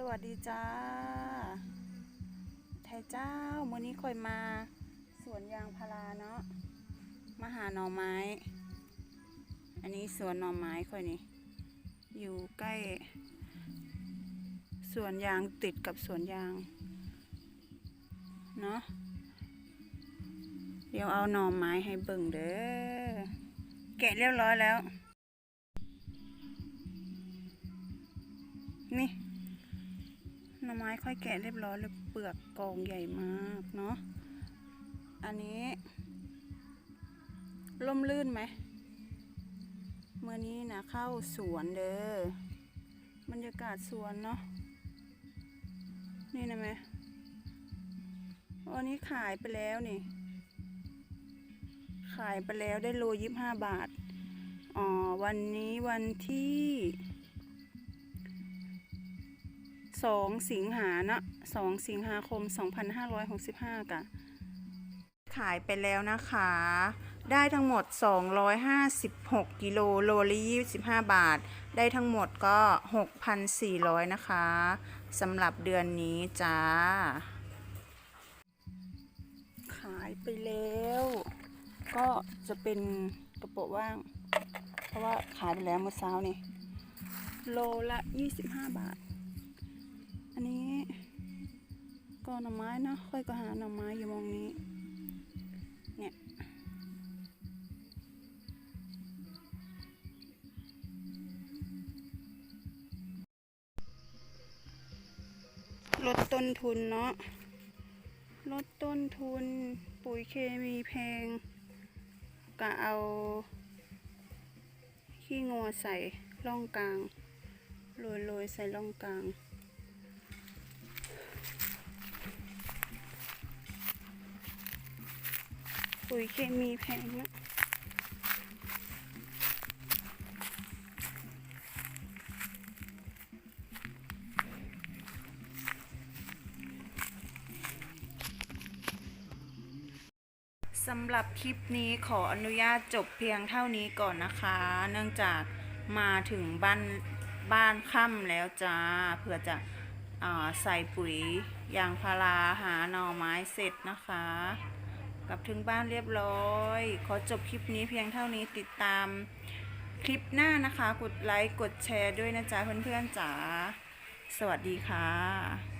สวัสดีจ้า ไทยเจ้ามื่อนี้ค่อยมา สวนยางพาราเนาะมาหาหน่อไม้ อันนี้สวนหน่อไม้ค่อยนี่ อยู่ใกล้ สวนยางติดกับสวนยาง เนาะ เดี๋ยวเอาหน่อไม้ให้เบิ่งเด้อ แกะเรียบร้อยแล้ว นี่ น่อไม้ค่อยแกะเรียบร้อยเลยเปลือกกองใหญ่มากเนาะ อันนี้ล่มลื่นไหมเมื่อนี้นะเข้าสวนเด้อบรรยากาศสวนเนาะ นี่นะไหมอันนี้ขายไปแล้วนี่ ขายไปแล้วได้โลยี่ห้าบาท อ๋อ วันนี้วันที่ สองสิงหานะสองสิงหาคม 2565กะขายไปแล้วนะคะ ได้ทั้งหมด 256 กิโลโลละ25 บาท ได้ทั้งหมดก็ 6,400 นะคะสำหรับเดือนนี้จ้า ขายไปแล้ว ก็จะเป็นกระโปะว่าง เพราะว่าขายไปแล้วเมื่อเช้านี่โลละ 25 บาท อันนี้ก็หน่อไม้นะค่อยก็หาหน่อไม้อยู่มองนี้ เนี่ยลดต้นทุนเนาะลดต้นทุนปุ๋ยเคมีแพง ก็เอา ขี้งัวใส่ร่องกลางโรยโรยๆใส่ร่องกลาง ปุ๋ยเคมีแพงนะสำหรับคลิปนี้ขออนุญาตจบเพียงเท่านี้ก่อนนะคะ เนื่องจากมาถึงบ้านบ้านค่ำแล้วจ้า เพื่อจะอใส่ปุ๋ยยางพาราหาหน่อไม้เสร็จนะคะ กลับถึงบ้านเรียบร้อย ขอจบคลิปนี้เพียงเท่านี้ติดตามคลิปหน้านะคะ กดไลค์ กดแชร์ด้วยนะจ๊ะเพื่อนๆจ๋า สวัสดีค่ะ